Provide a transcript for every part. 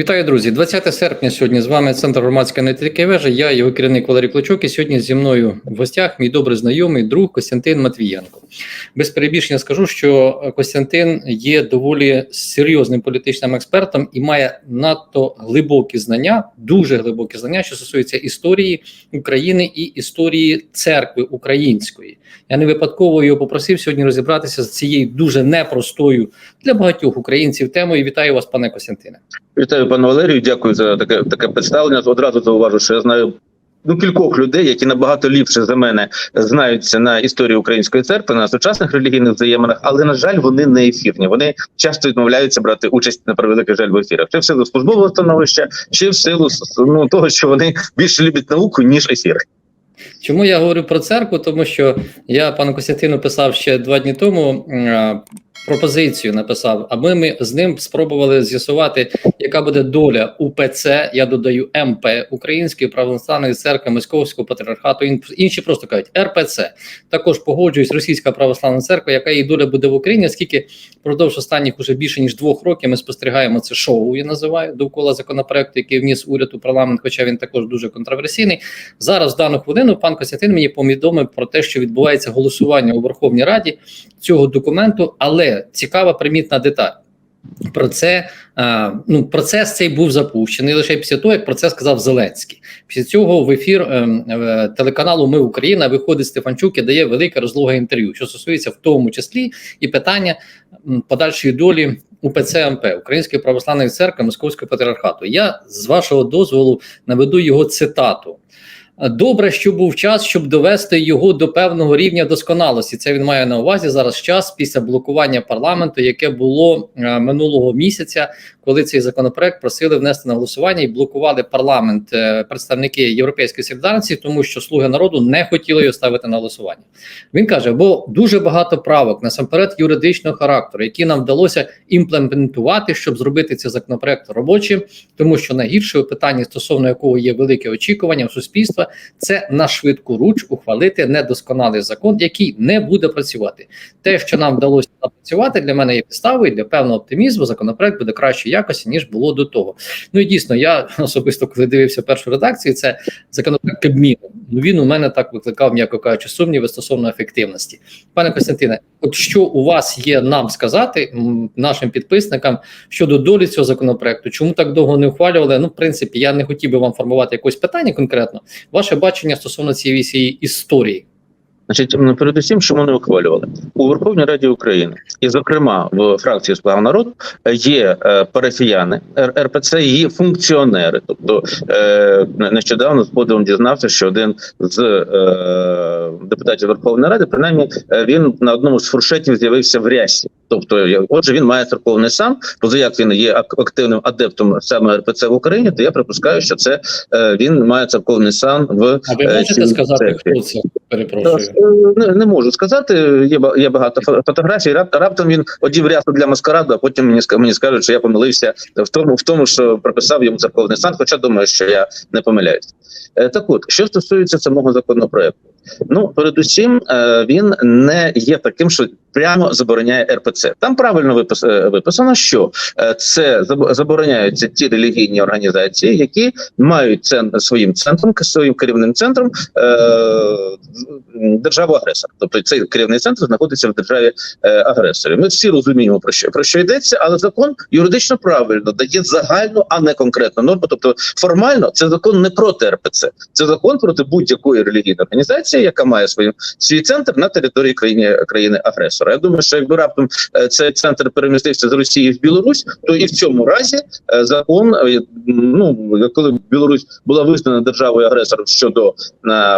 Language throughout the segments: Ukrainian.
Вітаю, друзі! 20 серпня сьогодні з вами Центр громадської аналітики вежа. Я його керівник Валерій Клочок. І сьогодні зі мною в гостях мій добрий знайомий друг Костянтин Матвієнко. Без перебільшення скажу, що Костянтин є доволі серйозним політичним експертом і має надто глибокі знання, дуже глибокі знання, що стосується історії України і історії церкви української. Я не випадково його попросив сьогодні розібратися з цією дуже непростою для багатьох українців темою. Вітаю вас, пане Костянтине. Вітаю, пане Валерію. Дякую за таке таке представлення. Одразу зауважу, що я знаю ну кількох людей, які набагато ліпше за мене знаються на історії української церкви, на сучасних релігійних взаєминах, але на жаль, вони не ефірні. Вони часто відмовляються брати участь на превеликий жаль в ефірах, чи в силу службового становища, чи в силу ну того, що вони більше люблять науку ніж ефір. Чому я говорю про церкву? Тому що я пану Костянтину писав ще два дні тому. Пропозицію написав, аби ми ми з ним спробували з'ясувати, яка буде доля УПЦ. Я додаю МП Української православної церкви Московського патріархату. ін- Інші просто кажуть РПЦ. Також погоджуюсь Російська православна церква, яка її доля буде в Україні, оскільки впродовж останніх уже більше ніж двох років ми спостерігаємо це шоу. Я називаю довкола законопроекту, який вніс уряд у парламент, хоча він також дуже контроверсійний. Зараз в дану хвилину пан Костянтин мені повідомив про те, що відбувається голосування у Верховній Раді цього документу, але цікава примітна деталь. Про це е, ну процес цей був запущений лише після того, як про це сказав Зеленський. Після цього в ефір е, е, телеканалу Ми Україна виходить Стефанчук і дає велике розлоге інтерв'ю, що стосується в тому числі і питання подальшої долі УПЦ МП Української православної церкви Московського патріархату. Я з вашого дозволу наведу його цитату. Добре, що був час, щоб довести його до певного рівня досконалості. Це він має на увазі зараз час після блокування парламенту, яке було е, минулого місяця, коли цей законопроект просили внести на голосування і блокували парламент е, представники Європейської солідарності, тому що слуги народу не хотіли його ставити на голосування. Він каже: бо дуже багато правок, насамперед юридичного характеру, які нам вдалося імплементувати, щоб зробити цей законопроект робочим, тому що найгірше у питанні, стосовно якого є велике очікування у суспільства, це на швидку руч ухвалити недосконалий закон, який не буде працювати. Те, що нам вдалося напрацювати, для мене є підставою для певного оптимізму. Законопроект буде кращої якості ніж було до того. Ну і дійсно, я особисто коли дивився першу редакцію, це законопроект Кабміну. Ну він у мене так викликав, м'яко кажучи, сумніви стосовно ефективності. Пане Костянтине, от що у вас є нам сказати нашим підписникам щодо долі цього законопроекту? Чому так довго не ухвалювали? Ну, в принципі, я не хотів би вам формувати якось питання конкретно. Ваше бачення стосовно цієї всієї історії. Значить, передусім, чому не ухвалювали у Верховній Раді України, і зокрема в фракції «Слава народ» є е, парафіяни РПЦ, її функціонери. Тобто е, нещодавно з подивом дізнався, що один з е, депутатів Верховної Ради, принаймні, е, він на одному з фуршетів з'явився в рясі. Тобто, отже, він має церковний сан. Поза як він є ак- активним адептом саме РПЦ в Україні, то я припускаю, що це е, він має церковний сан в А ви е, можете сказати, церкві. хто це? Перепрошую. Е, Не, не можу сказати. Є є багато фо- фотографій. Рап, раптом він одів рясу для маскараду, а потім мені мені скажуть, що я помилився в тому, в тому, що прописав йому церковний сан. Хоча думаю, що я не помиляюсь. Е, Так от, що стосується самого законопроекту, ну передусім е, він не є таким, що прямо забороняє РПЦ. Там правильно випис, е, виписано, що е, це забороняються ті релігійні організації, які мають цен своїм центром, своїм керівним центром е, державу агресора. Тобто цей керівний центр знаходиться в державі е, агресорі. Ми всі розуміємо про що про що йдеться, але закон юридично правильно дає загальну, а не конкретну норму. Тобто формально це закон не проти РПЦ, це закон проти будь-якої релігійної організації, яка має свій, свій центр на території країни країни агресора. Я думаю, що якби раптом е, цей центр перемістився з Росії в Білорусь, то і в цьому разі е, закон е, ну коли Білорусь була визнана державою агресором щодо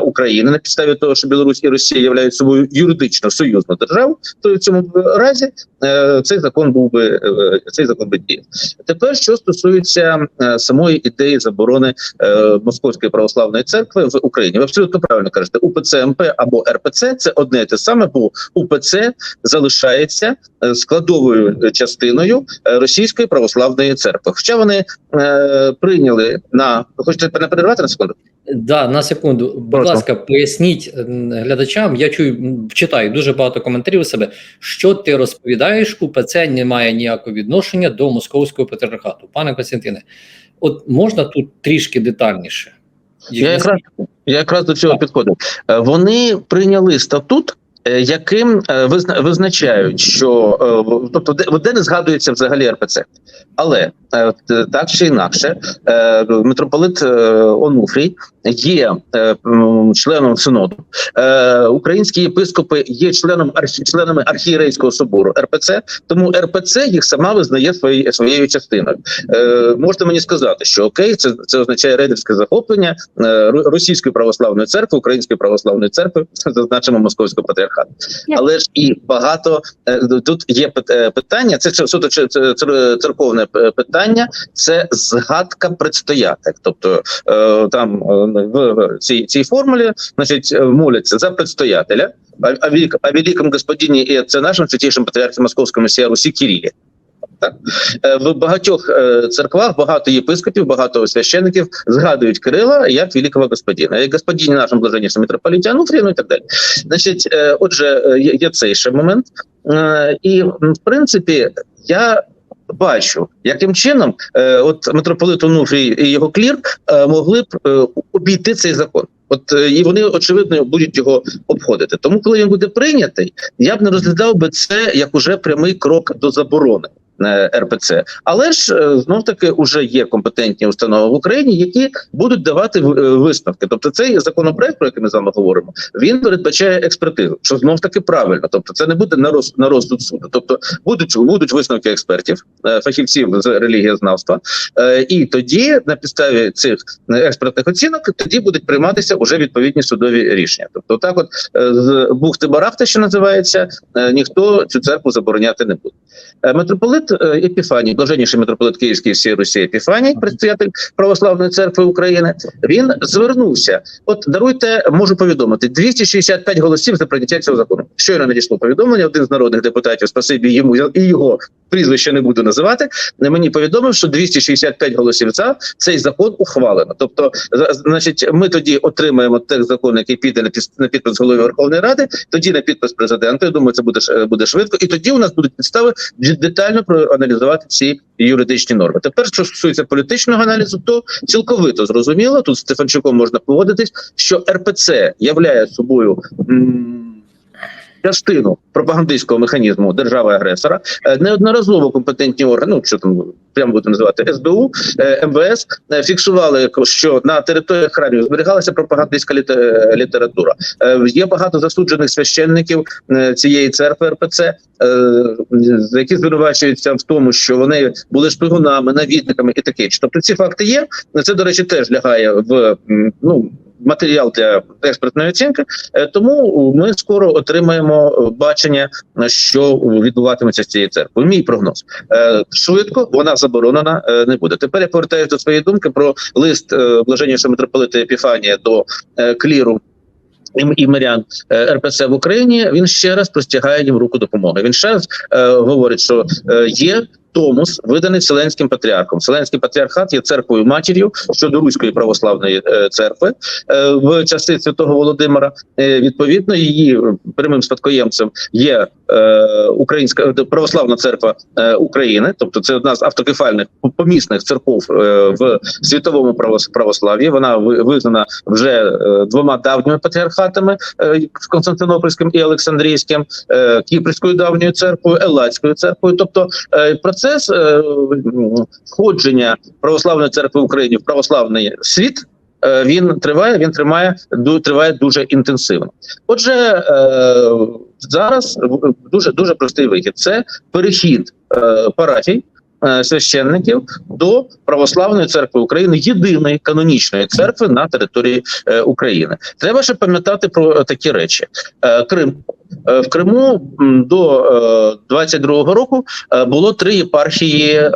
України на підставі того, що Білорусь і Росія являють собою юридично союзну державу, то в цьому разі цей закон був би цей закон би діяв. Тепер що стосується самої ідеї заборони Московської православної церкви в Україні, ви абсолютно правильно кажете, УПЦ МП або РПЦ це одне і те саме, бо УПЦ залишається е, складовою частиною е, російської православної церкви. Хоча вони е, прийняли на хочете не перервати на секунду? Да, на секунду. Будь Прошу. ласка, поясніть глядачам. Я чую, читаю дуже багато коментарів у себе. Що ти розповідаєш? УПЦ не має ніякого відношення до московського патріархату. Пане Костянтине, от можна тут трішки детальніше? Я якраз, я якраз до цього підходив. Е, Вони прийняли статут. Е, Яким е, визначають, що е, тобто де, не згадується взагалі РПЦ, але так чи інакше, митрополит Онуфрій є членом синоду. Українські єпископи є членом членами архієрейського собору РПЦ, тому РПЦ їх сама визнає своєю своєю частиною. Можете мені сказати, що окей, це, це означає рейдерське захоплення російської православної церкви, української православної церкви, зазначимо московського патріархату. Я- Але ж і багато е, тут є е, питання. Це суто це- це цер- церковне питання. Це згадка предстоятель. Тобто е, там е, в, цій цій формулі, значить, е, моляться за предстоятеля. а великому господині і це нашим и патріархі московському Русі Кирилі. Так Е, в багатьох е, церквах багато єпископів, багато священиків згадують Кирила як великого господина, як господині нашим блаженнішим митрополіті Ануфрію, ну і так далі. Значить, е, отже, є, цей ще момент, і в принципі, я. Бачу, яким чином, е, от митрополит Онуфрій і його клір е, могли б е, обійти цей закон. От е, і вони очевидно будуть його обходити. Тому, коли він буде прийнятий, я б не розглядав би це як уже прямий крок до заборони РПЦ. Але ж е, знов таки вже є компетентні установи в Україні, які будуть давати е, висновки. Тобто, цей законопроект, про який ми з вами говоримо, він передбачає експертизу, що знов таки правильно. Тобто, це не буде на роз на розсуд суду. Тобто, будуть будуть висновки експертів, е, фахівців з релігієзнавства, е, і тоді на підставі цих е, експертних оцінок тоді будуть прийматися уже відповідні судові рішення. Тобто, так, от е, з бухти барахти, що називається, е, ніхто цю церкву забороняти не буде. Е, Митрополит е, Епіфаній, блаженніший митрополит Київський всієї Русі Епіфаній, предстоятель Православної церкви України, він звернувся. От даруйте, можу повідомити 265 голосів за прийняття цього закону. Щойно надійшло повідомлення. Один з народних депутатів, спасибі йому і його прізвище не буду називати. Мені повідомив, що 265 голосів за цей закон ухвалено. Тобто, значить, ми тоді отримаємо текст закону, який піде на підпис голови Верховної Ради, тоді на підпис президента. Я думаю, це буде буде швидко, і тоді у нас будуть підстави детально проаналізувати ці юридичні норми. Тепер, що стосується політичного аналізу, то цілковито зрозуміло. Тут з Стефанчуком можна погодитись, що РПЦ являє собою. м, Частину пропагандистського механізму держави-агресора Е, неодноразово компетентні органи, ну що там прямо будемо називати СБУ, е, МВС, е, фіксували, що на територіях храмів зберігалася пропагандистська літе- література. Є багато засуджених священників цієї церкви РПЦ, які звинувачуються в тому, що вони були шпигунами, навідниками і таке. Тобто ці факти є. Це, до речі, теж лягає в ну. Матеріал для експертної оцінки, Е, тому ми скоро отримаємо е, бачення, що відбуватиметься з цією церквою. Мій прогноз Е, швидко вона заборонена не буде. Тепер я повертаюся до своєї думки про лист блаженнішого митрополита Епіфанія до кліру. і- І мирян РПЦ в Україні він ще раз простягає їм руку допомоги. Він ще раз е, говорить, що е, є Томос, виданий Вселенським патріархом. Вселенський патріархат є церквою матір'ю щодо руської православної е, церкви е, в часи святого Володимира. Е, відповідно, її прямим спадкоємцем є Українська православна церква України, тобто це одна з автокефальних помісних церков в світовому правос- православ'ї. Вона ви- визнана вже двома давніми патріархатами Константинопольським і Олександрійським, Кіпрською давньою церквою, Елладською церквою. Тобто е, процес е, входження православної церкви в Україні в православний світ. е, Він триває, він тримає ду- триває дуже інтенсивно. Отже, е, зараз дуже дуже простий вихід: це перехід е, парафій священників до православної церкви України, єдиної канонічної церкви на території е, України. Треба ще пам'ятати про е, такі речі: Е, Крим. Е, В Криму до е, 22-го року е, було три єпархії е,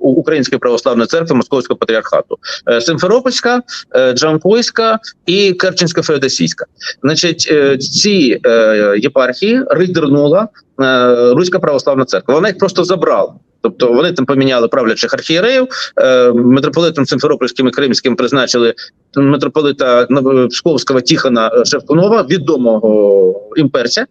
Української православної церкви Московського патріархату: Е, Симферопольська, е, Джанкойська і Керченська Феодосійська. Значить, е, ці е, єпархії рейдернула е, Руська православна церква. Вона їх просто забрала. Тобто вони там поміняли правлячих архієреїв, е, митрополитом Симферопольським і Кримським призначили митрополита Нов- Псковського Тіхона Шевкунова, відомого імперця.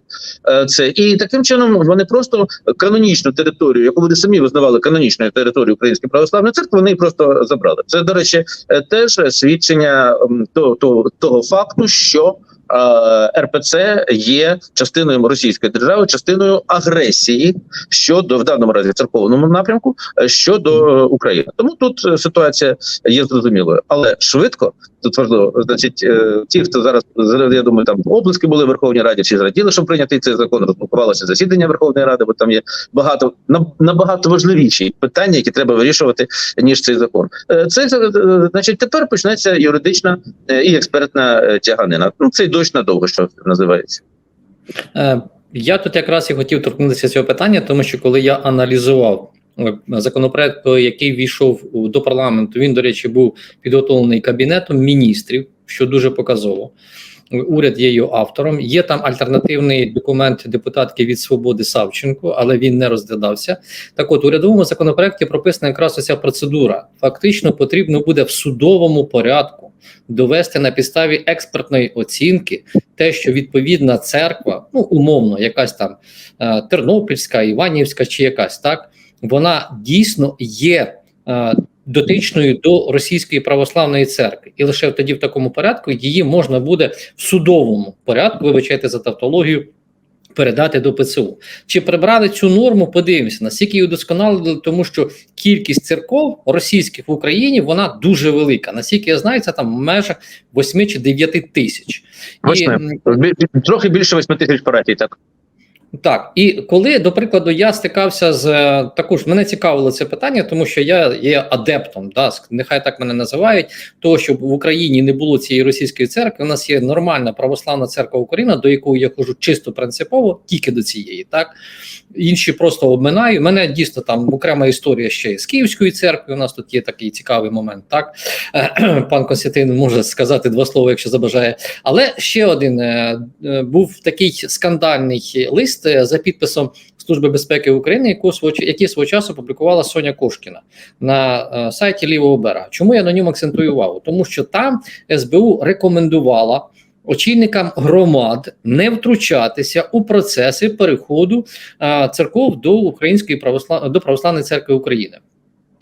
Е, Це і таким чином вони просто канонічну територію, яку вони самі визнавали канонічною територією Української православної церкви, вони просто забрали. Це, до речі, е, теж свідчення того, того, того факту, що е, РПЦ є частиною російської держави, частиною агресії щодо в даному разі церковному напрямку е, щодо е, України. Тому тут е, ситуація є зрозумілою, але швидко тут важливо. Значить, ті, хто зараз я думаю, там обласки були в Верховній Раді, всі зраділи, що прийнятий цей закон, розблокувалося засідання Верховної Ради, бо там є багато на- набагато важливіші питання, які треба вирішувати ніж цей закон. Це значить, тепер почнеться юридична і експертна тяганина. Ну цей дощ надовго, що називається. Е, Я тут якраз і хотів торкнутися цього питання, тому що коли я аналізував е, законопроект, який війшов до парламенту, він, до речі, був підготовлений кабінетом міністрів, що дуже показово. Уряд є його автором. Є там альтернативний документ депутатки від свободи Савченко, але він не розглядався. Так, от урядовому законопроекті прописана якраз оця процедура. Фактично потрібно буде в судовому порядку довести на підставі експертної оцінки те, що відповідна церква, ну умовно, якась там е, Тернопільська, Іванівська чи якась так, вона дійсно є е, дотичною до російської православної церкви, і лише тоді в такому порядку її можна буде в судовому порядку, вибачайте за тавтологію. Передати до ПЦУ. Чи прибрали цю норму? Подивимося, наскільки її удосконалили, тому що кількість церков російських в Україні вона дуже велика. Наскільки я знаю, це там в межах 8 чи 9 тисяч. І, Восьми. м, Бі- бі- Трохи більше 8 тисяч парафій, так. Так, і коли, до прикладу, я стикався з е, також мене цікавило це питання, тому що я є адептом, да, нехай так мене називають, того, щоб в Україні не було цієї російської церкви. У нас є нормальна православна церква Україна, до якої я хожу чисто принципово, тільки до цієї, так інші просто обминаю. Мене дійсно там окрема історія ще з Київської церкви. У нас тут є такий цікавий момент. Так пан Константин може сказати два слова, якщо забажає. Але ще один е, е, був такий скандальний лист е, за підписом Служби безпеки України, яку свого свого часу публікувала Соня Кошкіна на сайті Лівого берега. Чому я на ньому акцентую увагу? Тому що там СБУ рекомендувала. Очільникам громад не втручатися у процеси переходу церков до Української православ... до православної церкви України.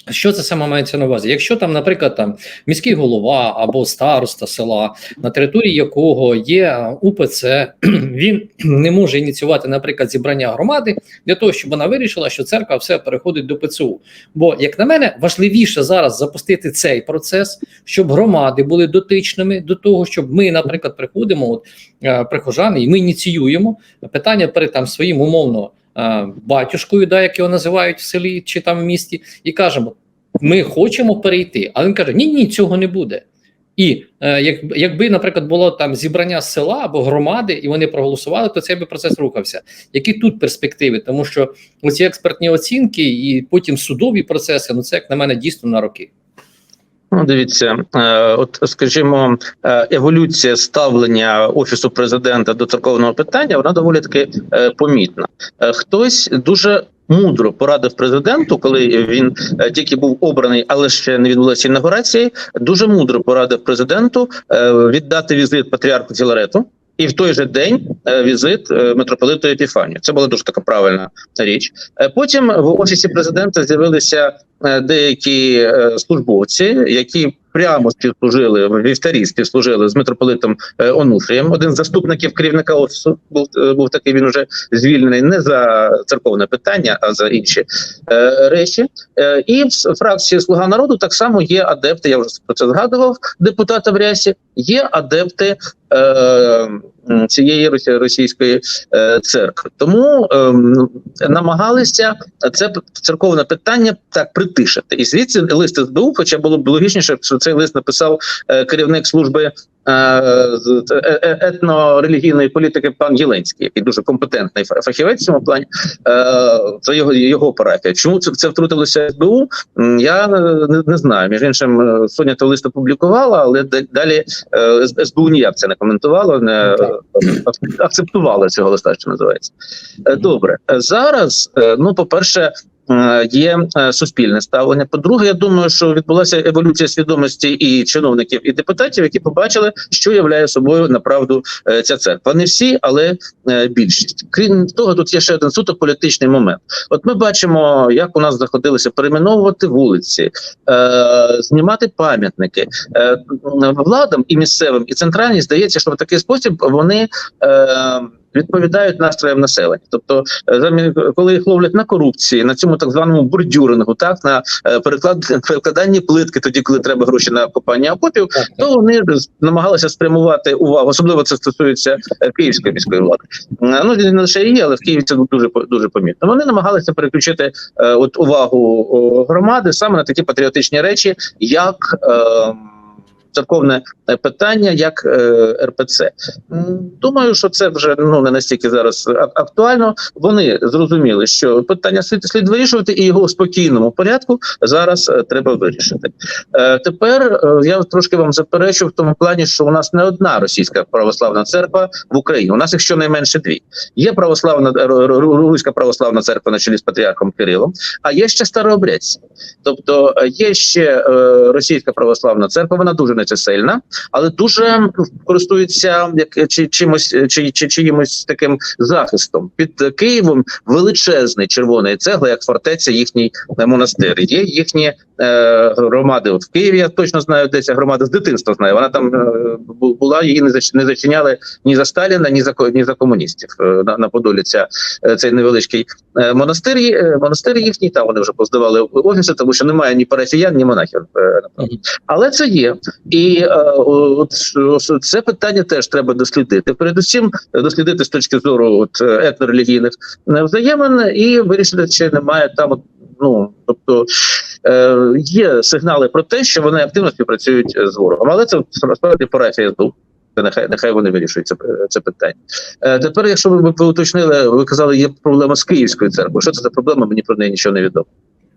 Що це саме мається на увазі? Якщо там, наприклад, там міський голова або староста села, на території якого є УПЦ, він не може ініціювати, наприклад, зібрання громади для того, щоб вона вирішила, що церква все переходить до ПЦУ. Бо, як на мене, важливіше зараз запустити цей процес, щоб громади були дотичними до того, щоб ми, наприклад, приходимо, от е, прихожани, і ми ініціюємо питання перед там своїм умовно батюшкою, да, як його називають в селі чи там в місті, і кажемо: ми хочемо перейти. А він каже: Ні, ні, цього не буде. І е, як, якби, наприклад, було там зібрання села або громади, і вони проголосували, то цей би процес рухався. Які тут перспективи? Тому що оці експертні оцінки і потім судові процеси, ну це як на мене дійсно на роки. Ну, дивіться, е, от скажімо, е, еволюція ставлення офісу президента до церковного питання вона доволі таки е, помітна. Хтось дуже мудро порадив президенту, коли він тільки був обраний, але ще не відбулася інаугурації. Дуже мудро порадив президенту віддати візит патріарху Філарету. І в той же день е, візит е, митрополиту Епіфанію. Це була дуже така правильна річ. Е, Потім в офісі президента з'явилися деякі службовці, які прямо співслужили в вівтарі, співслужили з митрополитом е, Онуфрієм. Один з заступників керівника офісу був е, був такий. Він уже звільнений не за церковне питання, а за інші е, речі. І в фракції Слуга народу так само є адепти. Я вже про це згадував. Депутата в рясі є адепти. Цієї росі- російської е, церкви, тому ем, намагалися це церковне питання так притишити. І звідси лист СБУ, хоча було б логічніше, що цей лист написав е, керівник служби етно-релігійної політики пан Єленський, який дуже компетентний фа- фахівець в цьому плані. Е, Це його його парафія. Чому це, це втрутилося СБУ? Я е, не, не знаю. Між іншим, е, Соня то лист опублікувала, але далі е, СБУ ніяк це не коментувало, не е, акцептувало цього листа, що називається. Е, Добре, Е, зараз, е, ну, по-перше, е, є е, суспільне ставлення. По-друге, я думаю, що відбулася еволюція свідомості і чиновників, і депутатів, які побачили, що являє собою направду е, ця церква. Не всі, але е, більшість. Крім того, тут є ще один суто політичний момент. От ми бачимо, як у нас заходилися перейменовувати вулиці, е, знімати пам'ятники е, владам і місцевим, і центральній здається, що в такий спосіб вони. Відповідають настроям населення, тобто е, коли їх ловлять на корупції, на цьому так званому бордюрингу, так на е, переклад перекладанні плитки, тоді коли треба гроші на копання окопів, то вони намагалися спрямувати увагу, особливо це стосується е, київської міської влади. Ну не лише її, але в Києві це дуже дуже помітно. Вони намагалися переключити от увагу громади саме на такі патріотичні речі, як е, церковне е, питання, як е, РПЦ. Думаю, що це вже ну не настільки зараз актуально. Вони зрозуміли, що питання слід вирішувати, і його в спокійному порядку зараз е, треба вирішити. Тепер я трошки вам заперечу в тому плані, що у нас не одна російська православна церква в Україні. У нас їх щонайменше дві. Є православна руська православна церква на чолі з патріархом Кирилом, а є ще старообрядці. Тобто є ще російська православна церква, вона дуже нечисельна, але дуже користується як чи чимось чи, чи чиїмось таким захистом. Під Києвом величезний червоний цегла, як фортеця, їхній монастир. Є їхні е, громади. От в Києві я точно знаю, де ця громада з дитинства знаю. Вона там е, була, її не не зачиняли ні за Сталіна, ні за ні за комуністів е, на, на Подолі. Ця е, цей невеличкий е, монастир. е, Монастир їхній там вони вже поздавали офіси, тому що немає ні парафіян, ні монахів. е. Але це є, і е, от це питання теж треба дослідити. Передусім, е, дослідити з точки зору от е, етнорелігійних е, взаємин і вирішити, чи немає там. от, Ну тобто е, є сигнали про те, що вони активно співпрацюють е, з ворогом, але це справді парафія СБУ. Нехай нехай вони вирішують це, е, це питання. Е, тепер, якщо ви, ви уточнили, ви казали, є проблема з Київською церквою. Що це за проблема? Мені про неї нічого не відомо.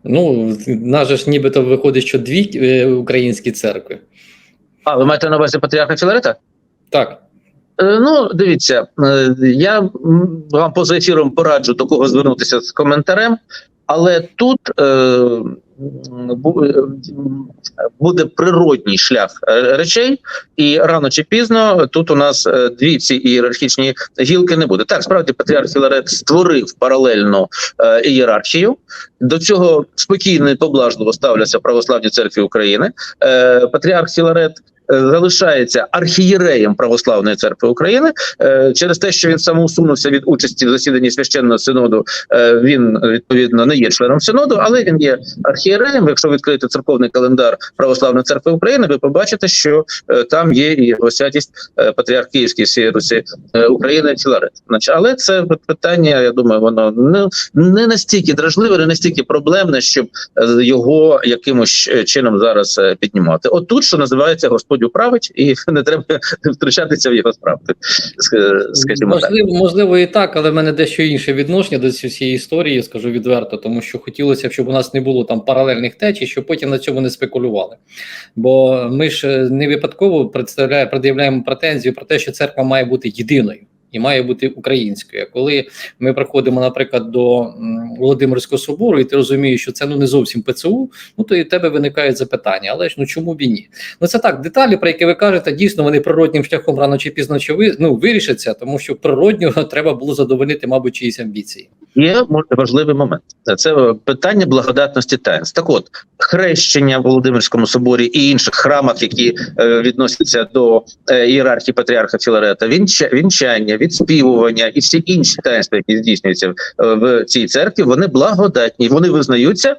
Ну, нас же ж нібито виходить, що дві е, українські церкви. А ви маєте на увазі патріарха Філарета? Так. Е, Ну, дивіться, е, я вам поза ефіром пораджу до кого звернутися з коментарем, але тут е, е, буде природній шлях е, речей, і рано чи пізно тут у нас е, дві ці ієрархічні гілки не буде. Так, справді патріарх Філарет створив паралельну е, ієрархію. До цього спокійно і поблажливо ставляться православні церкві України. Е, Патріарх Філарет е, залишається архієреєм православної церкви України е, через те, що він самоусунувся від участі в засіданні священного синоду. е, Він відповідно не є членом синоду, але він є архієреєм. Якщо відкрити церковний календар православної церкви України, ви побачите, що е, там є і його святість е, патріарх Київський всієї Русі е, України Філарет. Але це питання, я думаю, воно не, не настільки дражливе, не настільки проблемне, щоб е, його якимось е, чином зараз е, піднімати. От тут, що називається, Господь управить, і не треба втручатися в його справи. Скажімо можливо, так. Можливо, і так, але в мене дещо інше відношення до цієї історії, скажу відверто, тому що хотілося б, щоб у нас не було там паралельних течій, щоб потім на цьому не спекулювали. Бо ми ж е, не випадково представляємо, пред'являємо претензію про те, що церква має бути єдиною. І має бути українською. Коли ми приходимо, наприклад, до Володимирського собору, і ти розумієш, що це ну не зовсім ПЦУ, ну то і в тебе виникають запитання. Але ж ну чому б і ні? Ну це так, деталі, про які ви кажете, дійсно вони природнім шляхом рано чи пізно чи ви ну вирішаться, тому що природньо треба було задовольнити, мабуть, чиїсь амбіції. Є важливий момент. Це е, питання благодатності таїнств. Так от хрещення в Володимирському соборі і інших храмах, які е, відносяться до е, ієрархії патріарха Філарета, вінча, вінчання, відспівування і всі інші таїнства, які здійснюються в цій церкві, вони благодатні. Вони визнаються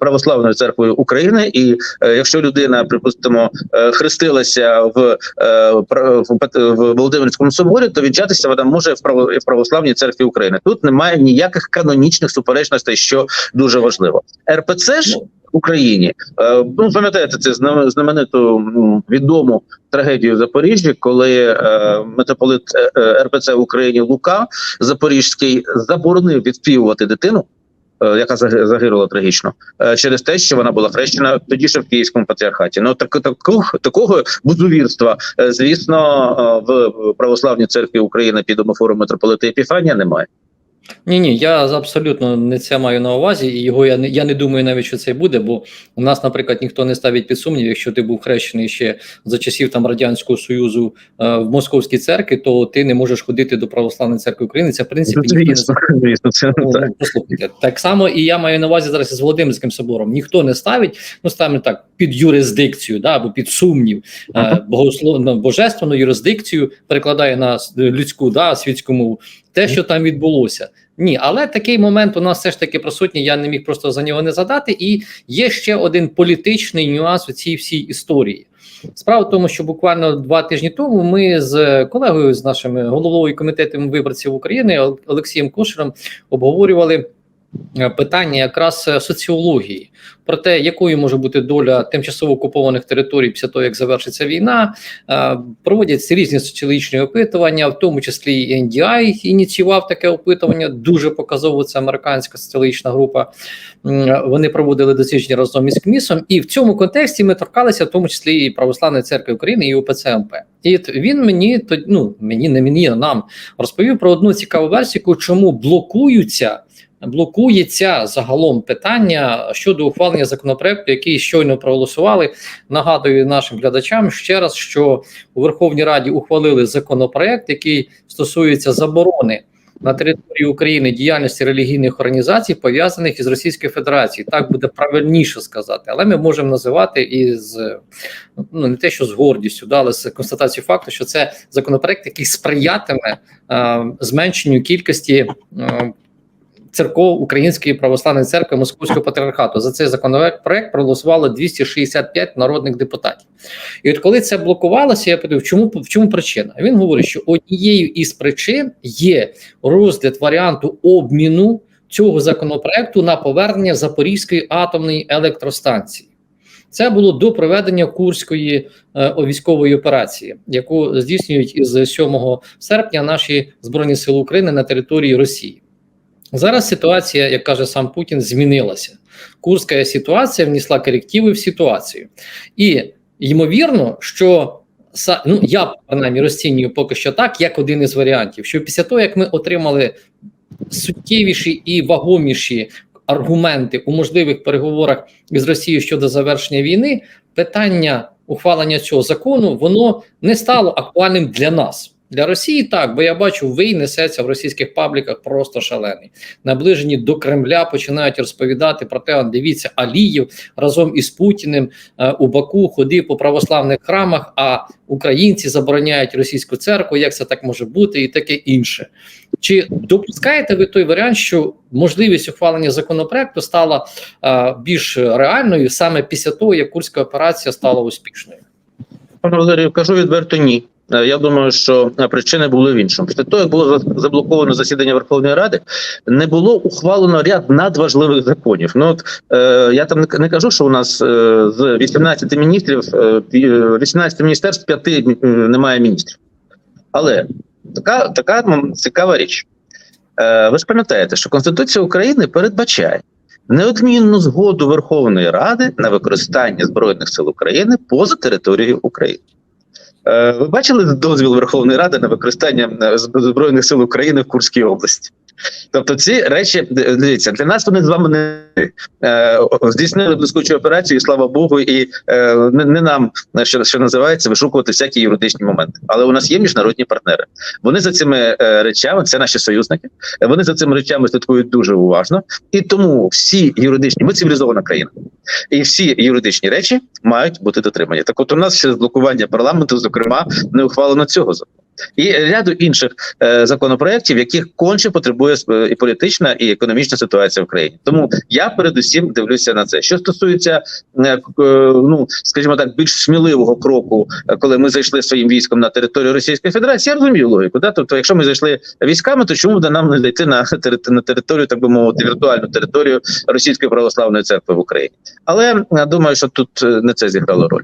православною церквою України. І якщо людина, припустимо, хрестилася в, е, в, Володимирському соборі, то вінчатися вона може в право в православній церкві України. Тут немає ніяких канонічних суперечностей, що дуже важливо. РПЦ ж Україні. Е, Ну пам'ятаєте, це знамениту відому трагедію в Запоріжжі, коли е, митрополит е, РПЦ в Україні Лука Запорізький заборонив відспівувати дитину. Яка заги- загинула трагічно через те, що вона була хрещена тоді ще в київському патріархаті. Ну так такого такого бузувірства, звісно, в православній церкві України під омофором митрополита Епіфанія немає. Ні, ні, я абсолютно не це маю на увазі, і його я не я не думаю навіть, що це буде. Бо у нас, наприклад, ніхто не ставить під сумнів, якщо ти був хрещений ще за часів там радянського союзу е, в московській церкві, то ти не можеш ходити до православної церкви України. Це в принципі ніхто не Звісно, звісно, це Ну, так. ну, послухайте, так само і я маю на увазі зараз із Володимирським собором. Ніхто не ставить, ну ставимо так під юрисдикцію, да, або під сумнів е, богословно божественну юрисдикцію перекладає на людську, да, світську мову. Те, що там відбулося. Ні, але такий момент у нас все ж таки присутній. Я не міг просто за нього не задати. І є ще один політичний нюанс у цій всій історії. Справа в тому, що буквально два тижні тому ми з колегою, з нашим головою комітетом виборців України Олексієм Кошером обговорювали питання якраз е, соціології про те, якою може бути доля тимчасово окупованих територій після того, як завершиться війна. Е, Проводяться різні соціологічні опитування, в тому числі і NDI ініціював таке опитування. Дуже показово це американська соціологічна група. Вони проводили дослідження разом із КМІСом, і в цьому контексті ми торкалися, в тому числі і Православної церкви України і УПЦ МП. І він мені ну мені не мені, а нам розповів про одну цікаву версію, чому блокуються. Блокується загалом питання щодо ухвалення законопроекту, який щойно проголосували. Нагадую нашим глядачам ще раз, що у Верховній Раді ухвалили законопроект, який стосується заборони на території України діяльності релігійних організацій, пов'язаних із Російською Федерацією. Так буде правильніше сказати, але ми можемо називати і з ну не те, що з гордістю, да, але з констатацією факту, що це законопроект, який сприятиме е, зменшенню кількості. Е, Церков Української православної церкви Московського патріархату за цей законопроект проголосувало 265 народних депутатів. І от коли це блокувалося, я подивив, чому в чому причина? Він говорить, що однією із причин є розгляд варіанту обміну цього законопроекту на повернення Запорізької атомної електростанції. Це було до проведення Курської е, військової операції, яку здійснюють із 7 серпня наші збройні сили України на території Росії. Зараз ситуація, як каже сам Путін, змінилася. Курська ситуація внесла корективи в ситуацію, і ймовірно, що ну я принаймні розцінюю поки що так, як один із варіантів, що після того, як ми отримали суттєвіші і вагоміші аргументи у можливих переговорах із Росією щодо завершення війни, питання ухвалення цього закону воно не стало актуальним для нас. Для Росії так, бо я бачу, вий несеться в російських пабліках просто шалений. Наближені до Кремля починають розповідати про те, «Он, дивіться, Алієв разом із Путіним е, у Баку ходив по православних храмах, а українці забороняють російську церкву. Як це так може бути, і таке інше. Чи допускаєте ви той варіант, що можливість ухвалення законопроекту стала е, більш реальною саме після того, як курська операція стала успішною? Пане Валерію, кажу відверто ні. Е, Я думаю, що е, причини були в іншому. Після того, як було заблоковано засідання Верховної Ради, не було ухвалено ряд надважливих законів. Ну от е, я там не, кажу, що у нас е, з 18 міністрів, е, 18 міністерств, 5 немає міністрів. Але така, така цікава річ. Е, ви ж пам'ятаєте, що Конституція України передбачає неодмінну згоду Верховної Ради на використання збройних сил України поза територією України. Е, Ви бачили дозвіл Верховної Ради на використання е, збройних сил України в Курській області? Тобто, ці речі дивіться для нас вони з вами не е, здійснили блискучу операцію, і слава Богу, і е, не, не нам що, що називається вишукувати всякі юридичні моменти. Але у нас є міжнародні партнери. Вони за цими е, речами, це наші союзники. Вони за цими речами слідкують дуже уважно, і тому всі юридичні, ми цивілізована країна, і всі юридичні речі мають бути дотримані. Так, от у нас ще блокування парламенту, зокрема, не ухвалено цього закону. І ряду інших е, законопроєктів, яких конче потребує е, і політична, і економічна ситуація в країні. Тому я передусім дивлюся на це. Що стосується е, е, ну скажімо так, більш сміливого кроку, е, коли ми зайшли своїм військом на територію Російської Федерації, я розумію логіку. Да? Тобто, якщо ми зайшли військами, то чому буде нам не зайти на на територію, так би мовити, віртуальну територію Російської православної церкви в Україні? Але е, думаю, що тут не це зіграло роль.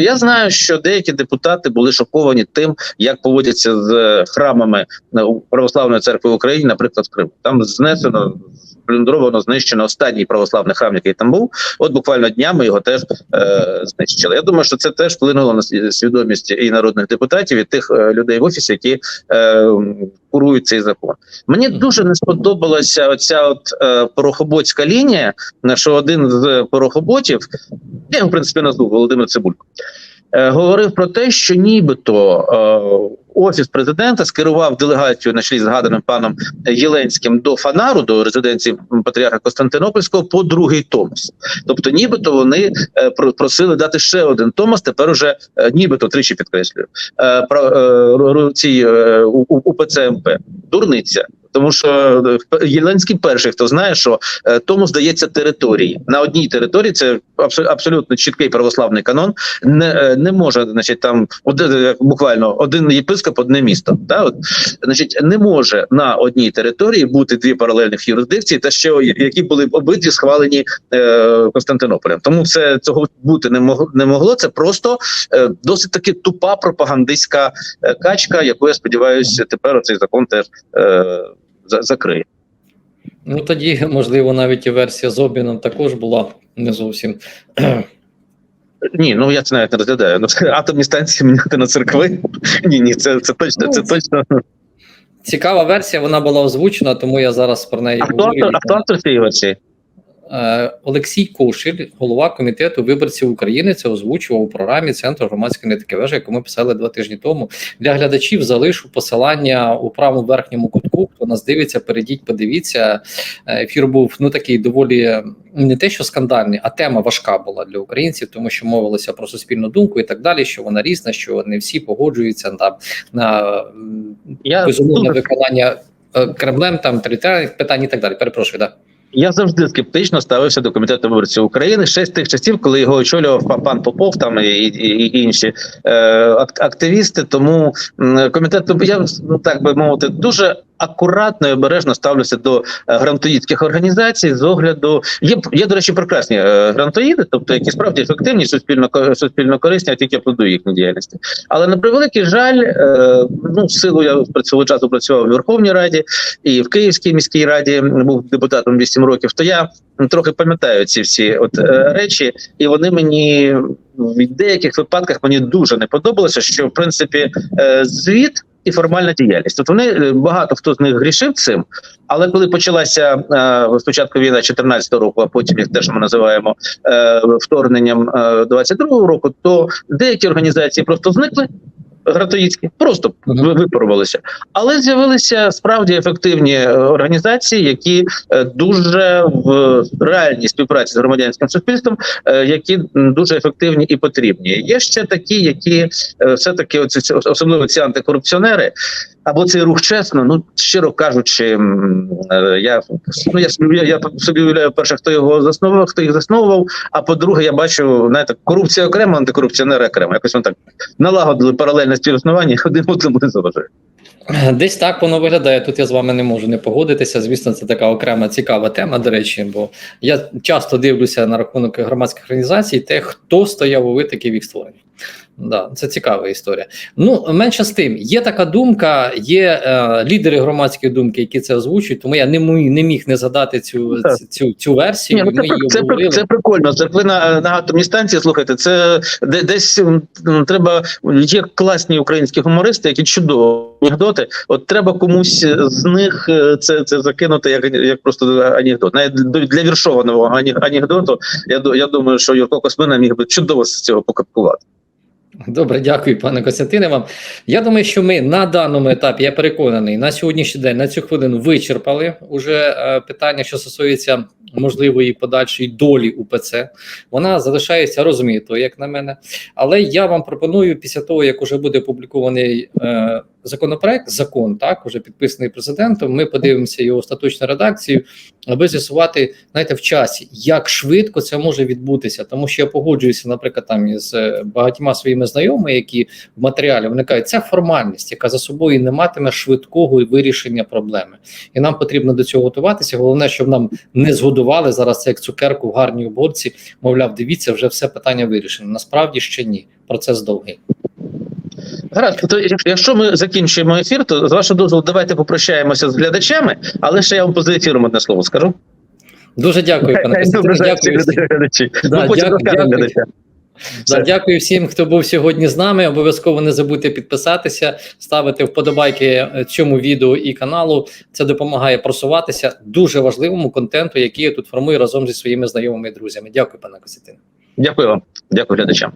Я знаю, що деякі депутати були шоковані тим, як поводяться з е, храмами е, православної церкви в Україні, наприклад, в Криму. Там знесено. Плюндровано знищено останній православний храм, який там був. От буквально днями його теж е, знищили. Я думаю, що це теж вплинуло на свідомість і народних депутатів, і тих е, людей в офісі, які е, курують цей закон. Мені дуже не сподобалася оця от е, порохоботська лінія, що один з порохоботів, я в принципі назву Володимир Цибулько. Е, Говорив про те, що нібито е, офіс президента скерував делегацію на чолі згаданим паном Єленським до Фанару, до резиденції патріарха Константинопольського, по другий Томос. Тобто, нібито вони е, просили дати ще один Томос. Тепер уже нібито тричі підкреслюю про ці УПЦ МП. Дурниця. Тому що е, Єленський перший, хто знає, що е, тому здається території на одній території. Це абсо- абсолютно чіткий православний канон. Не, е, не може, значить, там один, е, буквально один єпископ, одне місто. Та от значить, не може на одній території бути дві паралельних юрисдикції, та ще які були обидві схвалені е, Константинополем. Тому це цього бути не могло не могло. Це просто е, досить таки тупа пропагандистська е, качка, яку я сподіваюся, тепер цей закон теж е, закриє. Ну тоді, можливо, навіть і версія з обміном також була не зовсім. Ні, ну я це навіть не розглядаю. Ну це атомні станції міняти на церкви. Ні, ні, це, це точно, це точно. Цікава версія, вона була озвучена, тому я зараз про неї А а хто автор цієї версії? Е, Олексій Кошель, голова комітету виборців України, це озвучував у програмі Центру громадської аналітики вежа, яку ми писали два тижні тому. Для глядачів залишу посилання у правому верхньому кутку. Хто нас дивиться, перейдіть, подивіться. Е, Ефір був ну такий доволі не те, що скандальний, а тема важка була для українців, тому що мовилося про суспільну думку і так далі. Що вона різна, що не всі погоджуються на, на Я безумовне виконання е, Кремлем, там територіальних питань і так далі. Перепрошую, да. Я завжди скептично ставився до комітету виборців України ще з тих часів, коли його очолював пан- Попов там і, і, інші е, активісти. Тому комітет я ну так би мовити дуже акуратно і обережно ставлюся до е, грантоїдських організацій з огляду. Є є, до речі, прекрасні е, грантоїди, тобто які справді ефективні, суспільно суспільно корисні, а тільки аплодую їхній діяльності. Але на превеликий жаль, е, ну силу я свого часу працював у Верховній Раді і в Київській міській раді був депутатом 8 років. То я трохи пам'ятаю ці всі от е, речі, і вони мені в деяких випадках мені дуже не подобалося, що в принципі е, звіт. І формальна діяльність. От вони е, багато хто з них грішив цим, але коли почалася е, спочатку війна 14 року, а потім як те, що ми називаємо е, вторгненням е, 22 року, то деякі організації просто зникли. Гратоїцькі просто випарувалися, але з'явилися справді ефективні е, організації, які е, дуже в реальній співпраці з громадянським суспільством, е, які дуже ефективні і потрібні. Є ще такі, які все таки оці особливо ці антикорупціонери. Або цей рух чесно, ну щиро кажучи, е, я ну я собі я, собі уявляю, перше, хто його заснував, хто їх засновував. А по-друге, я бачу, знаєте, корупція окремо, антикорупціонери окремо. Якось вони так налагодили паралельне співіснування, один одному не заважає. Десь так воно виглядає. Тут я з вами не можу не погодитися. Звісно, це така окрема цікава тема. До речі, бо я часто дивлюся на рахунок громадських організацій, те, хто стояв у витоків їх створення. Да, це цікава історія. Ну менше з тим, є така думка, є е, лідери громадської думки, які це озвучують. Тому я не міг, не міг не задати цю Так. цю, цю версію. Ні, ну, Ми це, її це, це прикольно. Це ви на, на атомній станції слухайте. Це де, десь треба. Є класні українські гумористи, які чудово анекдоти. От треба комусь з них е, це, це закинути як, як просто анекдот. Навіть для віршованого анекдоту. Я я думаю, що Юрко Космина міг би чудово з цього покапкувати. Добре, дякую, пане Костянтине. Вам я думаю, що ми на даному етапі, я переконаний, на сьогоднішній день, на цю хвилину вичерпали уже е, питання, що стосується можливої подальшої долі УПЦ. Вона залишається розмитою, як на мене. Але я вам пропоную після того, як уже буде опублікований е, законопроект, закон так уже підписаний президентом. Ми подивимося його остаточну редакцію, аби з'ясувати, знаєте, в часі, як швидко це може відбутися. Тому що я погоджуюся, наприклад, там із е, багатьма своїми знайомими, які в матеріалі виникають. Це формальність, яка за собою не матиме швидкого вирішення проблеми, і нам потрібно до цього готуватися. Головне, щоб нам не згодували зараз це як цукерку в гарній оборці. Мовляв, дивіться, вже все питання вирішено. Насправді ще ні. Процес довгий. Гаразд, то якщо ми закінчуємо ефір, то з вашого дозволу давайте попрощаємося з глядачами, але ще я вам поза ефіром одне слово скажу. Дуже дякую, пане Дякую. всім. глядачі. Да, Ми потім дякую, глядачам. Да, дякую всім, хто був сьогодні з нами. Обов'язково не забудьте підписатися, ставити вподобайки е, цьому відео і каналу. Це допомагає просуватися дуже важливому контенту, який я тут формую разом зі своїми знайомими і друзями. Дякую, пане Костянтине. Дякую вам, дякую глядачам.